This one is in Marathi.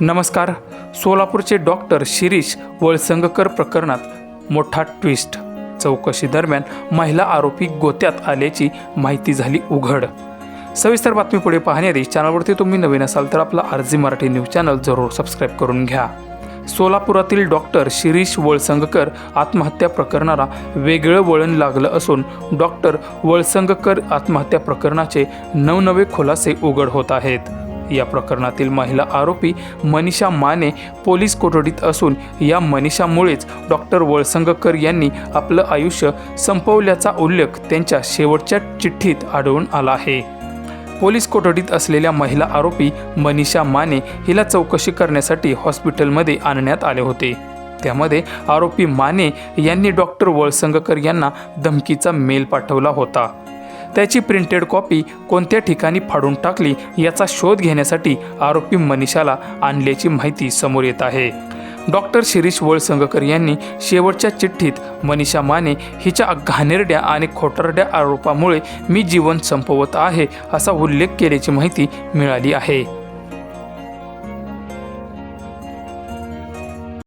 नमस्कार. सोलापूरचे डॉक्टर शिरीष वळसंगकर प्रकरणात मोठा ट्विस्ट. चौकशी दरम्यान महिला आरोपी गोत्यात आल्याची माहिती झाली उघड. सविस्तर बातमी पुढे पाहण्याआधी चॅनलवरती तुम्ही नवीन असाल तर आपला आरजी मराठी न्यूज चॅनल जरूर सबस्क्राईब करून घ्या. सोलापुरातील डॉक्टर शिरीष वळसंगकर आत्महत्या प्रकरणाला वेगळं वळण लागलं असून डॉक्टर वळसंगकर आत्महत्या प्रकरणाचे नवनवे खुलासे उघड होत आहेत. या प्रकरणातील महिला आरोपी मनीषा माने पोलीस कोठडीत असून या मनीषामुळेच डॉक्टर वळसंगकर यांनी आपलं आयुष्य संपवल्याचा उल्लेख त्यांच्या शेवटच्या चिठ्ठीत आढळून आला आहे. पोलीस कोठडीत असलेल्या महिला आरोपी मनीषा माने हिला चौकशी करण्यासाठी हॉस्पिटलमध्ये आणण्यात आले होते. त्यामध्ये आरोपी माने यांनी डॉक्टर वळसंगकर यांना धमकीचा मेल पाठवला होता. त्याची प्रिंटेड कॉपी कोणत्या ठिकाणी फाडून टाकली याचा शोध घेण्यासाठी आरोपी मनीषाला आणल्याची माहिती समोर येत आहे. डॉक्टर शिरीष वळसंगकर यांनी शेवटच्या चिठ्ठीत मनीषा माने हिच्या घाणेरड्या आणि खोटरड्या आरोपामुळे मी जीवन संपवत आहे असा उल्लेख केल्याची माहिती मिळाली आहे.